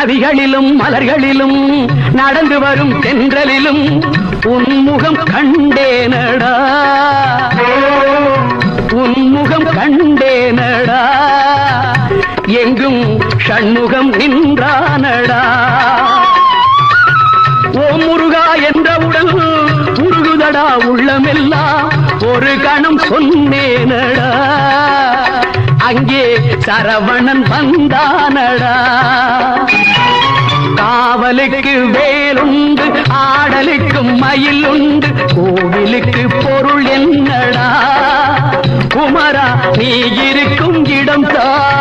நதிகளிலும் மலர்களிலும் நடந்து வரும் தென்றலிலும் உன்முகம் கண்டேனடா உன்முகம் கண்டேனடா எங்கும் ஷண்முகம் நின்றானடா ஓ முருகா என்றவுடன் உருகுதடா உள்ளமெல்லாம் ஒரு கணம் சொன்னேனடா அங்கே சரவணன் வந்தானடா காவலுக்கு வேலுண்டு ஆடலுக்கு மயில் உண்டு கோவிலுக்கு பொருள் என்னடா? குமரா நீ இருக்கும் இடம் தான்